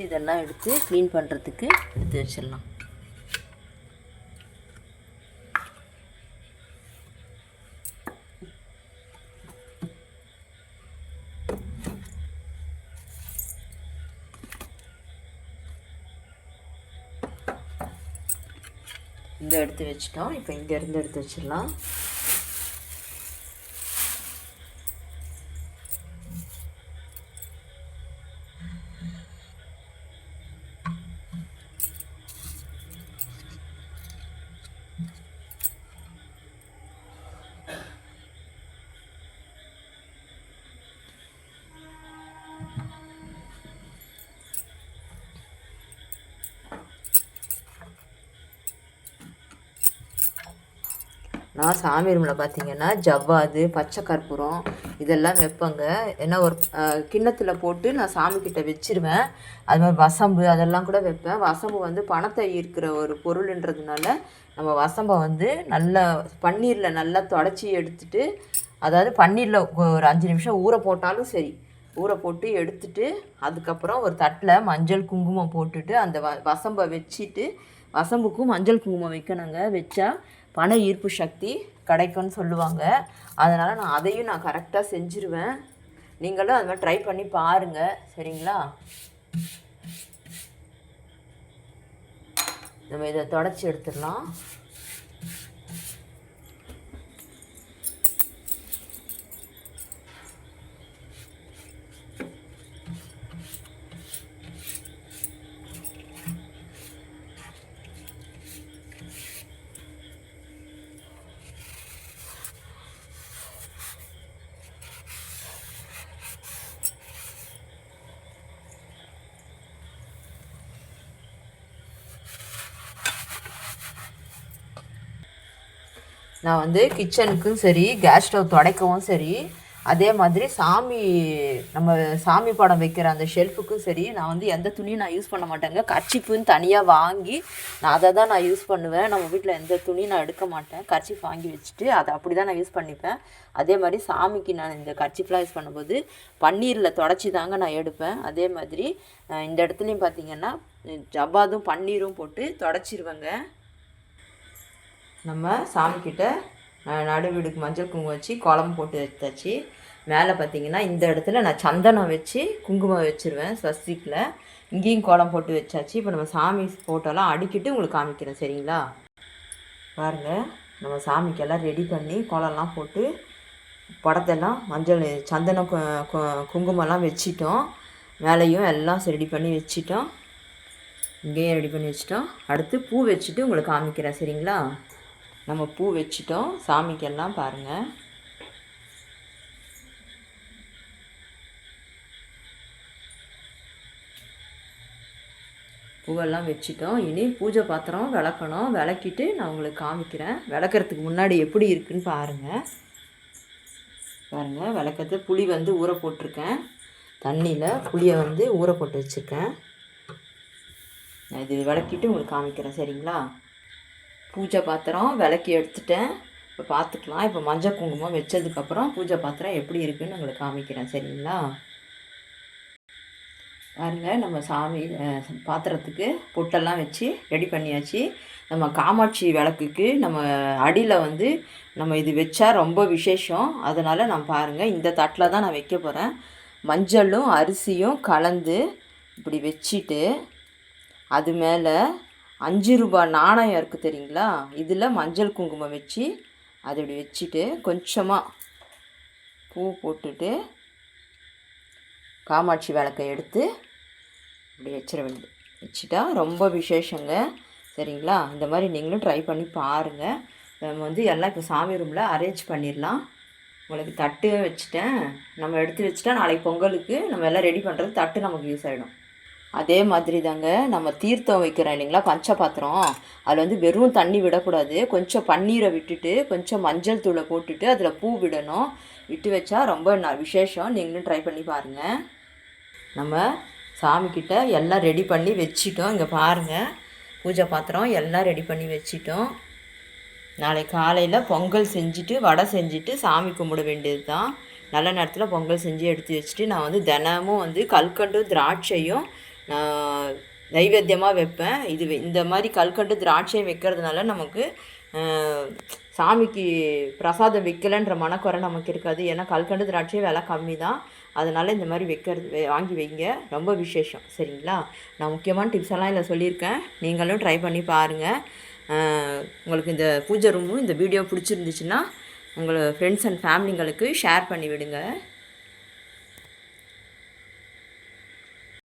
First இதெல்லாம் எடுத்து clean பண்ணுறதுக்கு எடுத்து வச்சிடலாம். இங்கே எடுத்து வச்சிட்டோம். இப்போ இங்கேருந்து எடுத்து வச்சிடலாம். நான் சாமி ரூமில் பார்த்தீங்கன்னா ஜவ்வாது பச்சை கற்பூரம் இதெல்லாம் வைப்பேங்க. ஏன்னா ஒரு கிண்ணத்தில் போட்டு நான் சாமி கிட்ட வச்சிருவேன். அது மாதிரி வசம்பு அதெல்லாம் கூட வைப்பேன். வசம்பு வந்து பணத்தை ஈர்க்கிற ஒரு பொருள்ன்றதுனால நம்ம வசம்பை வந்து நல்லா பன்னீரில் நல்லா தொடச்சி எடுத்துட்டு அதாவது பன்னீரில் ஒரு அஞ்சு நிமிஷம் ஊற போட்டாலும் சரி ஊற போட்டு எடுத்துட்டு அதுக்கப்புறம் ஒரு தட்டில் மஞ்சள் குங்குமம் போட்டுட்டு அந்த வ வசம்பை வச்சுட்டு வசம்புக்கும் மஞ்சள் குங்குமம் வைக்கணுங்க. வச்சா பண ஈர்ப்பு சக்தி கிடைக்கும்னு சொல்லுவாங்க. அதனால் நான் அதையும் நான் கரெக்டாக செஞ்சுருவேன். நீங்களும் அது மாதிரி ட்ரை பண்ணி பாருங்கள் சரிங்களா? நம்ம இதை தொடச்சி எடுத்துடலாம். நான் வந்து கிச்சனுக்கும் சரி கேஸ் ஸ்டவ் துடைக்கவும் சரி அதே மாதிரி சாமி நம்ம சாமி படம் வைக்கிற அந்த ஷெல்ஃபுக்கும் சரி நான் வந்து எந்த துணியும் நான் யூஸ் பண்ண மாட்டேங்க. கர்ச்சிப்புன்னு தனியாக வாங்கி நான் அதை தான் நான் யூஸ் பண்ணுவேன். நம்ம வீட்டில் எந்த துணியும் நான் எடுக்க மாட்டேன். கர்ச்சிப் வாங்கி வச்சுட்டு அதை அப்படி தான் நான் யூஸ் பண்ணிப்பேன். அதே மாதிரி சாமிக்கு நான் இந்த கர்ச்சிப்லாம் யூஸ் பண்ணும்போது பன்னீரில் தொடச்சி தாங்க நான் எடுப்பேன். அதே மாதிரி இந்த இடத்துலையும் பார்த்தீங்கன்னா ஜவ்வாதும் பன்னீரும் போட்டு தொடச்சிருவேங்க. நம்ம சாமிக்கிட்ட நடுவீடுக்கு மஞ்சள் குங்குமம் வச்சு குழம்பு போட்டு எடுத்தாச்சு. மேலே பார்த்தீங்கன்னா இந்த இடத்துல நான் சந்தனம் வச்சு குங்குமம் வச்சுருவேன் ஸ்வஸ்திக்கில் இங்கேயும் குளம் போட்டு வச்சாச்சு. இப்போ நம்ம சாமி ஃபோட்டோலாம் அடிக்கிட்டு உங்களுக்கு காமிக்கிறேன் சரிங்களா? பாருங்கள் நம்ம சாமிக்கெல்லாம் ரெடி பண்ணி குளம்லாம் போட்டு படத்தெல்லாம் மஞ்சள் சந்தனம் குங்குமம்லாம் வச்சிட்டோம். மேலேயும் எல்லாம் ரெடி பண்ணி வச்சிட்டோம். இங்கேயும் ரெடி பண்ணி வச்சிட்டோம். அடுத்து பூ வச்சுட்டு உங்களுக்கு காமிக்கிறேன் சரிங்களா? நம்ம பூ வச்சிட்டோம். சாமிக்கெல்லாம் பாருங்கள் பூவெல்லாம் வச்சுட்டோம். இனி பூஜை பாத்திரம் விளக்கணும். விளக்கிட்டு நான் உங்களுக்கு காமிக்கிறேன். விளக்கிறதுக்கு முன்னாடி எப்படி இருக்குன்னு பாருங்கள் பாருங்கள் விளக்கத்து புளி வந்து ஊற போட்டிருக்கேன். தண்ணியில் புளியை வந்து ஊற போட்டு வச்சுருக்கேன். நான் இது விளக்கிட்டு உங்களுக்கு காமிக்கிறேன். சரிங்களா? பூஜை பாத்திரம் விளக்கி எடுத்துட்டேன். இப்போ பார்த்துக்கலாம் இப்போ மஞ்சள் குங்குமம் வச்சதுக்கப்புறம் பூஜை பாத்திரம் எப்படி இருக்குன்னு உங்களுக்கு காமிக்கிறேன். சரிங்களா? பாருங்க நம்ம சாமி பாத்திரத்துக்கு பொட்டெல்லாம் வச்சு ரெடி பண்ணியாச்சு. நம்ம காமாட்சி விளக்குக்கு நம்ம அடியில் வந்து நம்ம இது வச்சா ரொம்ப விசேஷம். அதனால் நான் பாருங்கள் இந்த தட்டில் தான் நான் வைக்க போகிறேன் மஞ்சளும் அரிசியும் கலந்து இப்படி வச்சுட்டு அது மேலே அஞ்சு ரூபாய் நாணயம் இருக்குது தெரியுங்களா? இதில் மஞ்சள் குங்குமம் வச்சு அதை இப்படி வச்சுட்டு கொஞ்சமாக பூ போட்டுட்டு காமாட்சி விளக்கை எடுத்து இப்படி வச்சிட வேண்டியது. வச்சுட்டா ரொம்ப விசேஷங்க. சரிங்களா? இந்த மாதிரி நீங்களும் ட்ரை பண்ணி பாருங்கள் நம்ம வந்து எல்லாம் இப்போ சாமி ரூமில் அரேஞ்ச் பண்ணிடலாம். உங்களுக்கு தட்டு வச்சுட்டேன். நம்ம எடுத்து வச்சுட்டா நாளைக்கு பொங்கலுக்கு நம்ம எல்லாம் ரெடி பண்ணுறது தட்டு நமக்கு யூஸ் ஆகிடும் அதே மாதிரி தாங்க நம்ம தீர்த்தம் வைக்கிறோம் இல்லைங்களா பஞ்சபாத்திரம் அதில் வந்து வெறும் தண்ணி விடக்கூடாது. கொஞ்சம் பன்னீரை விட்டுட்டு கொஞ்சம் மஞ்சள் தூளை போட்டுட்டு அதில் பூ விடணும். விட்டு வச்சா ரொம்ப ந விசேஷம். நீங்களும் ட்ரை பண்ணி பாருங்கள் நம்ம சாமிக்கிட்ட எல்லாம் ரெடி பண்ணி வச்சிட்டோம். இங்கே பாருங்கள் பூஜை பாத்திரம் எல்லாம் ரெடி பண்ணி வச்சிட்டோம். நாளைக்கு காலையில் பொங்கல் செஞ்சுட்டு வடை செஞ்சுட்டு சாமி கும்பிட வேண்டியது தான் நல்ல நேரத்தில் பொங்கல் செஞ்சு எடுத்து வச்சுட்டு நான் வந்து தினமும் வந்து கல்கண்டும் திராட்சையும் நான் நைவேத்தியமாக வைப்பேன். இது இந்த மாதிரி கல்கண்டு திராட்சை வைக்கிறதுனால நமக்கு சாமிக்கு பிரசாதம் வைக்கலைன்ற மனக்குறை நமக்கு இருக்காது. ஏன்னா கல்கண்டு திராட்சை விலை கம்மி தான் அதனால் இந்த மாதிரி வைக்கிறது வாங்கி வைங்க. ரொம்ப விசேஷம். சரிங்களா? நான் முக்கியமான டிப்ஸ் எல்லாம் இதில் சொல்லியிருக்கேன். நீங்களும் ட்ரை பண்ணி பாருங்கள் உங்களுக்கு இந்த பூஜை ரூமும் இந்த வீடியோ பிடிச்சிருந்துச்சுன்னா உங்களை ஃப்ரெண்ட்ஸ் அண்ட் ஃபேமிலிங்களுக்கு ஷேர் பண்ணி விடுங்க.